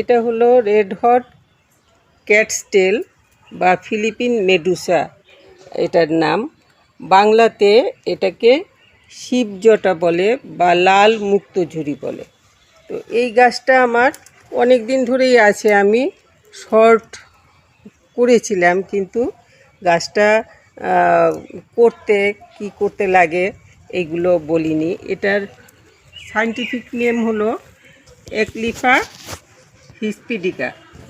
এটা হলো red hot ক্যাটস্টেল বা ফিলিপিন মেডুসা এটার নাম। বাংলাতে এটাকে শিবজটা বলে বা লাল মুক্তঝুরি বলে। তো এই গাছটা আমার অনেক দিন ধরেই আছে, আমি শর্ট করেছিলাম, কিন্তু গাছটা করতে কি করতে লাগে এইগুলো বলিনি। এটার সাইন্টিফিক নেম হলো একলিফা হিসপিডিকা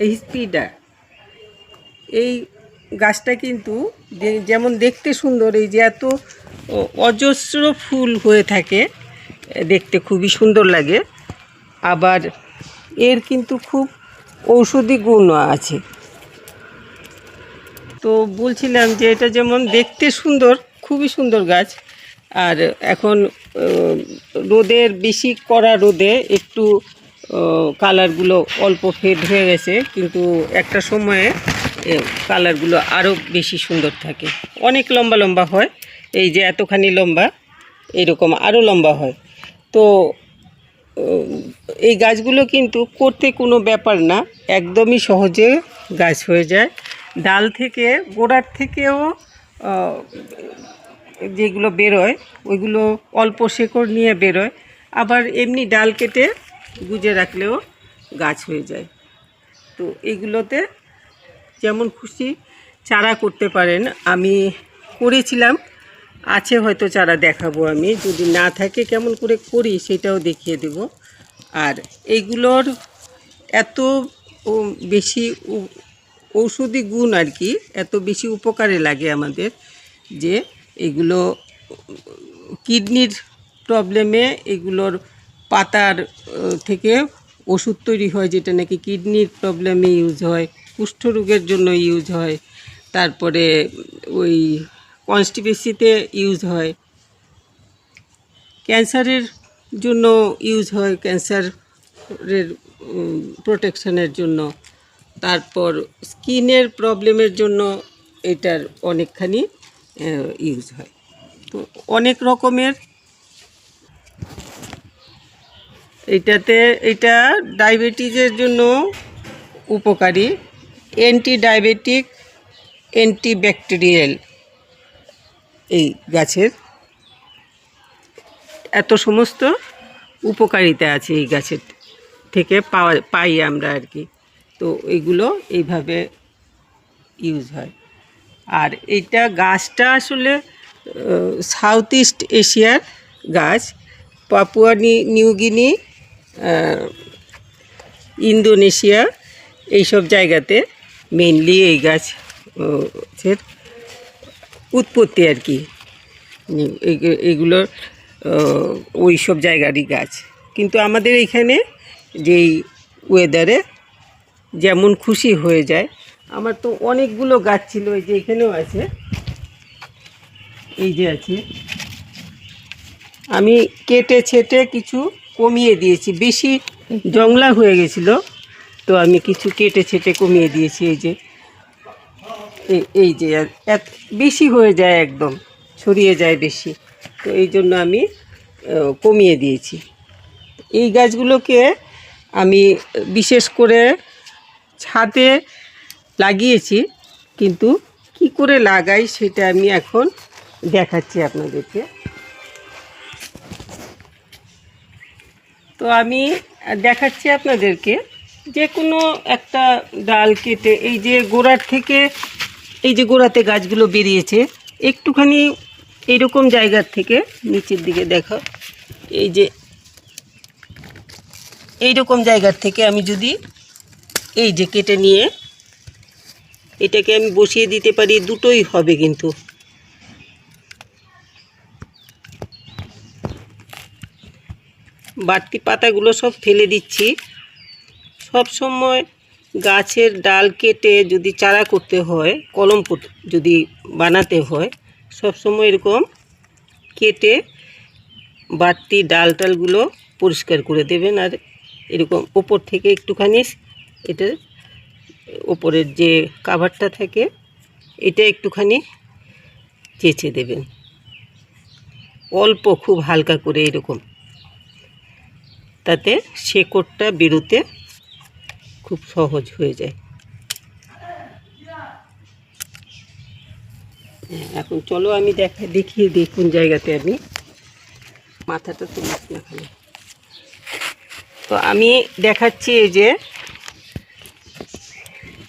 হিসপিডা। এই গাছটা কিন্তু যেমন দেখতে সুন্দর, এই যে এত অজস্র ফুল হয়ে থাকে দেখতে খুবই সুন্দর লাগে। আবার এর কিন্তু খুব ঔষধি গুণও আছে। তো বলছিলাম যে এটা যেমন দেখতে সুন্দর, খুবই সুন্দর গাছ। আর এখন রোদের, বেশি কড়া রোদে একটু কালারগুলো অল্প ফেড হয়ে গেছে, কিন্তু একটা সময়ে কালারগুলো আরও বেশি সুন্দর থাকে। অনেক লম্বা লম্বা হয়, এই যে এতখানি লম্বা, এরকম আরও লম্বা হয়। তো এই গাছগুলো কিন্তু করতে কোনো ব্যাপার না, একদমই সহজে গাছ হয়ে যায়। ডাল থেকে, গোড়ার থেকেও যেগুলো বেরোয়, ওইগুলো অল্প শেকড় নিয়ে বেরোয়। আবার এমনি ডাল কেটে গুজে রাখলেও গাছ হয়ে যায়। তো এইগুলোতে যেমন খুশি চারা করতে পারেন, আমি করেছিলাম। আছে হয়তো চারা দেখাবো আমি, যদি না থাকে কেমন করে করি সেটাও দেখিয়ে দেব। আর এইগুলোর এত বেশি ঔষধি গুণ আর কি, এত বেশি উপকারে লাগে আমাদের যে এগুলো কিডনির প্রবলেমে এগুলোর পাতার থেকে ওষুধ তৈরি হয় যেটা নাকি কিডনির প্রবলেমে ইউজ হয়, কুষ্ঠরোগের জন্য ইউজ হয়, তারপরে ওই কনস্টিপেসিতে ইউজ হয়। ক্যান্সারের জন্য ইউজ হয়, ক্যান্সারের প্রোটেকশনের জন্য। তারপর স্কিনের প্রবলেমের জন্য এটার অনেকখানি ইউজ হয়। তো অনেক রকমের এটাতে এটা ডায়াবেটিসের জন্য উপকারী অ্যান্টি ডায়াবেটিক অ্যান্টিব্যাকটেরিয়াল এই গাছের। এত সমস্ত উপকারিতা আছে এই গাছের থেকে পাওয়া, পাই আমরা আর কি। তো এগুলো এইভাবে ইউজ হয়। আর এইটা গাছটা আসলে সাউথ ইস্ট এশিয়ার গাছ পাপুয়ানি নিউগিনি ইন্দোনেশিয়া এইসব জায়গাতে মেনলি এই গাছ আহ, উৎপত্তি আর কি। এগুলোর ওই সব জায়গারই গাছ। কিন্তু আমাদের এইখানে যেই ওয়েদারে যেমন খুশি হয়ে যায় আমার তো অনেকগুলো গাছ ছিল এই যে এখানেও আছে। এই যে আছে। আমি কেটে ছেটে কিছু কমিয়ে দিয়েছি। বেশি জংলা হয়ে গেছিল, তো আমি কিছু কেটে ছেটে কমিয়ে দিয়েছি এই যে। এই- যে এত বেশি হয়ে যায় একদম, ছড়িয়ে যায় বেশি। তো এই জন্য আমি কমিয়ে দিয়েছি। এই গাছগুলোকে আমি বিশেষ করে ছাদে লাগিয়েছি, কিন্তু কি করে লাগাই সেটা আমি এখন দেখাচ্ছি আপনাদেরকে। তো আমি দেখাচ্ছি আপনাদেরকে। যে কোনো একটা ডাল কেটে এই যে গোড়ার থেকে এই যে গোড়াতে গাছগুলো বেরিয়েছে, একটুখানি এইরকম জায়গার থেকে নিচের দিকে দেখো এই যে এইরকম জায়গার থেকে আমি যদি এই যে কেটে নিয়ে এটাকে আমি বসিয়ে দিতে পারি, দুটোই হবে কিন্তু। বাড়তি পাতাগুলো সব ফেলে দিচ্ছি। সব সময় গাছের ডাল কেটে যদি চারা করতে হয়, কলম যদি বানাতে হয়, সব সময় এরকম কেটে বাড়তি ডাল টালগুলো পরিষ্কার করে দেবেন। আর এরকম ওপর থেকে একটুখানি এটা ওপরের যে কাভারটা থাকে, এটা একটুখানি চেঁচে দেবেন। অল্প খুব হালকা করে এরকম। তাতে শেকড়টা বেরোতে খুব সহজ হয়ে যায়। হ্যাঁ, এখন চলো আমি দেখা দেখিয়ে দিই কোন জায়গাতে আমি মাথাটা তুলিস না তো আমি দেখাচ্ছি এই যে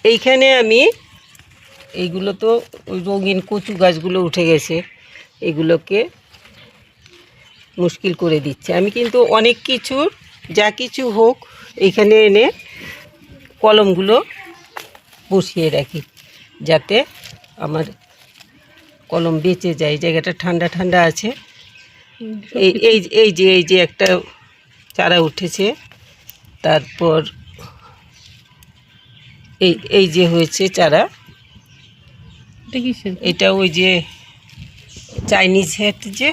এইখানে আমি এইগুলো তো ওই রঙিন কচু গাছগুলো উঠে গেছে এগুলোকে মুশকিল করে দিচ্ছে। আমি কিন্তু অনেক কিছুর যা কিছু হোক এইখানে এনে কলমগুলো বসিয়ে রাখি যাতে আমার কলম বেঁচে যায়। এই জায়গাটা ঠান্ডা ঠান্ডা আছে। এই এই এই যে এই যে একটা চারা উঠেছে তারপর এই এই যে হয়েছে চারা এটা ওই যে চাইনিজ হেড যে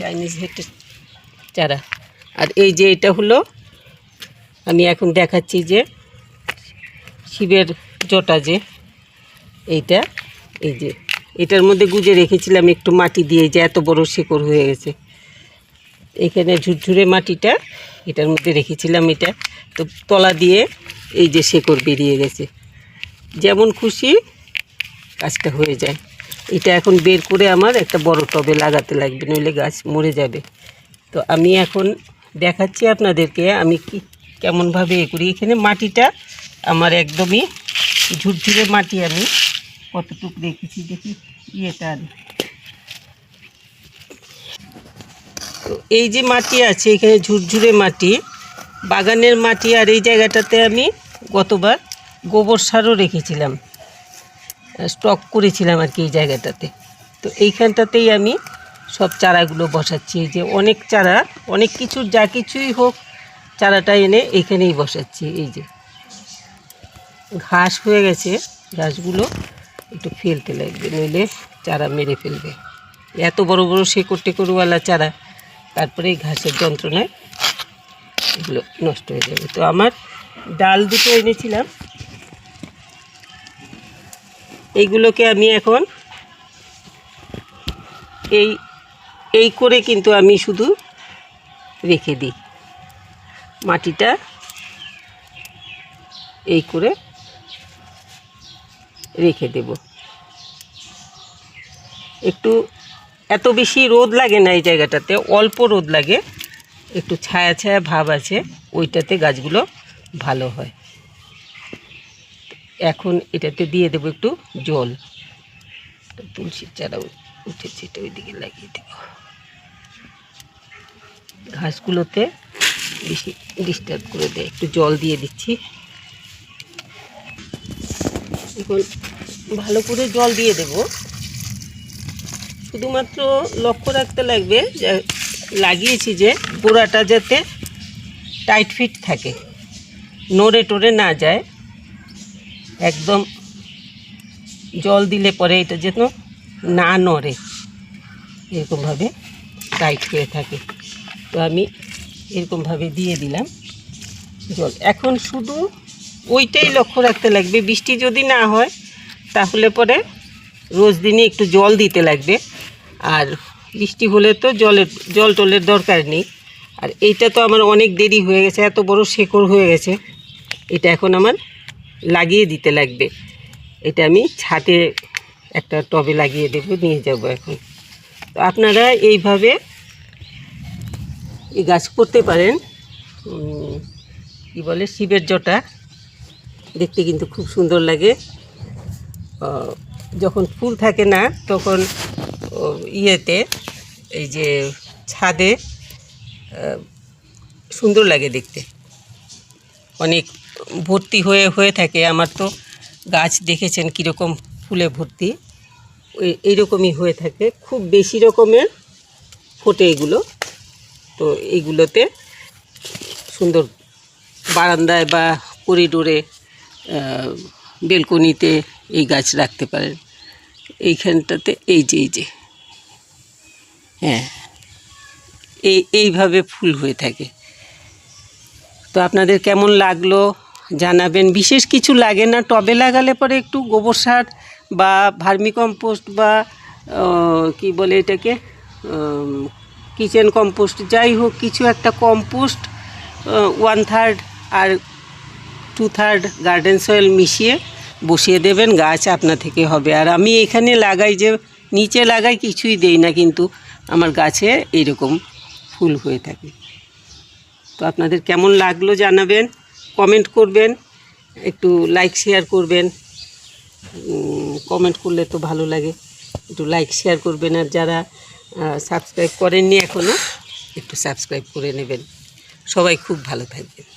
চাইনিজ হেডের চারা। আর এই যে এটা হলো, আমি এখন দেখাচ্ছি যে শিবের জটা যে, এইটা, এই যে। এটার মধ্যে গুজে রেখেছিলাম একটু মাটি দিয়ে যে এত বড় শিকড় হয়ে গেছে। এখানে ঝুরঝুরে মাটিটা, এটার মধ্যে রেখেছিলাম এটা। তো তলা দিয়ে এই যে শেকড় বেরিয়ে গেছে। যেমন খুশি কাজটা হয়ে যায়। এটা এখন বের করে আমার একটা বড় টবে লাগাতে লাগবে, নইলে গাছ মরে যাবে। তো আমি এখন দেখাচ্ছি আপনাদেরকে আমি কি কেমনভাবে এ করি। এখানে মাটিটা আমার একদমই ঝুরঝুরে মাটি আমি কতটুকু রেখেছি দেখি ইয়েটা তো এই যে মাটি আছে, এখানে ঝুরঝুরে মাটি, বাগানের মাটি আর এই জায়গাটাতে আমি গতবার গোবর সারও রেখেছিলাম, স্টক করেছিলাম আর কি এই জায়গাটাতে। তো এইখানটাতেই আমি সব চারাগুলো বসাচ্ছি, এই যে অনেক চারা, অনেক কিছুর যা কিছুই হোক, চারাটা এনে এইখানেই বসাচ্ছি, এই যে। ঘাস হয়ে গেছে, ঘাসগুলো একটু ফেলতে লাগবে, নইলে চারা মেরে ফেলবে। এত বড় বড় শেকড় টেকড়ওয়ালা চারা, তারপরে এই ঘাসের যন্ত্রণায় এগুলো নষ্ট হয়ে যাবে। তো আমার ডাল দুটো এনেছিলাম। এইগুলোকে আমি এখন এই এই করে কিন্তু আমি শুধু রেখে দিই। মাটিটা এই করে রেখে দেব। একটু এত বেশি রোদ লাগে না এই জায়গাটাতে, অল্প রোদ লাগে। একটু ছায়া ছায়া ভাব আছে, ওইটাতে গাছগুলো ভালো হয়। এখন এটাতে দিয়ে দেবো একটু জল। তুলসীর চারা উঠেছে এটা ওইদিকে লাগিয়ে দেব। ঘাসগুলোতে ডিস্টার্ব করে দেয়। একটু জল দিয়ে দিচ্ছি। এখন ভালো করে জল দিয়ে দেব। শুধুমাত্র লক্ষ্য রাখতে লাগবে যে, লাগিয়েছি যে গোড়াটা যাতে টাইট ফিট থাকে, নড়ে টড়ে না যায়। একদম জল দিলে পরে এটা যেন না নড়ে, এরকমভাবে টাইট হয়ে থাকে। তো আমি এরকমভাবে দিয়ে দিলাম। জল এখন শুধু ওইটাই লক্ষ্য রাখতে লাগবে। বৃষ্টি যদি না হয়, তাহলে পরে রোজ দিনে একটু জল দিতে লাগবে। আর বৃষ্টি হলে তো জলের, জল টলের দরকার নেই। আর এইটা তো আমার অনেক দেরি হয়ে গেছে, এত বড় শেকড় হয়ে গেছে। এটা এখন আমার লাগিয়ে দিতে লাগবে। এটা আমি ছাদে একটা টবে লাগিয়ে দেব, নিয়ে যাব এখন। তো আপনারা এইভাবে এই গাছ করতে পারেন। কি বলে, শিবের জটা। দেখতে কিন্তু খুব সুন্দর লাগে। যখন ফুল থাকে না, তখন ইয়েতে, এই যে ছাদে সুন্দর লাগে দেখতে। অনেক ভর্তি হয়ে হয়ে থাকে। আমার তো গাছ দেখেছেন কীরকম ফুলে ভর্তি। ওই, এইরকমই হয়ে থাকে। খুব বেশি রকমের ফোটে এগুলো। তো এইগুলোতে সুন্দর বারান্দায় বা করিডোরে বেলকনিতে এই গাছ রাখতে পারেন। এইখানটাতে এই যে এই যে। হ্যাঁ। এই, এইভাবে ফুল হয়ে থাকে। তো আপনাদের কেমন লাগল জানাবেন। বিশেষ কিছু লাগে না। টবে লাগালে পরে একটু গোবর সার বা ভার্মিকম্পোস্ট বা কি বলে এটাকে কিচেন কম্পোস্ট যাই হোক কিছু একটা কম্পোস্ট ওয়ান থার্ড আর টু থার্ড গার্ডেন সয়েল মিশিয়ে বসিয়ে দেবেন, গাছ আপনা থেকে হবে। আর আমি এখানে লাগাই যে, নিচে লাগাই কিছুই দেই না, কিন্তু আমার গাছে এইরকম ফুল হয়ে থাকে। তো আপনাদের কেমন লাগল জানাবেন কমেন্ট করবেন, একটু লাইক শেয়ার করবেন। কমেন্ট করলে তো ভালো লাগে, একটু লাইক শেয়ার করবেন। আর যারা সাবস্ক্রাইব করেননি এখনও একটু সাবস্ক্রাইব করে নেবেন। সবাই খুব ভালো থাকবেন।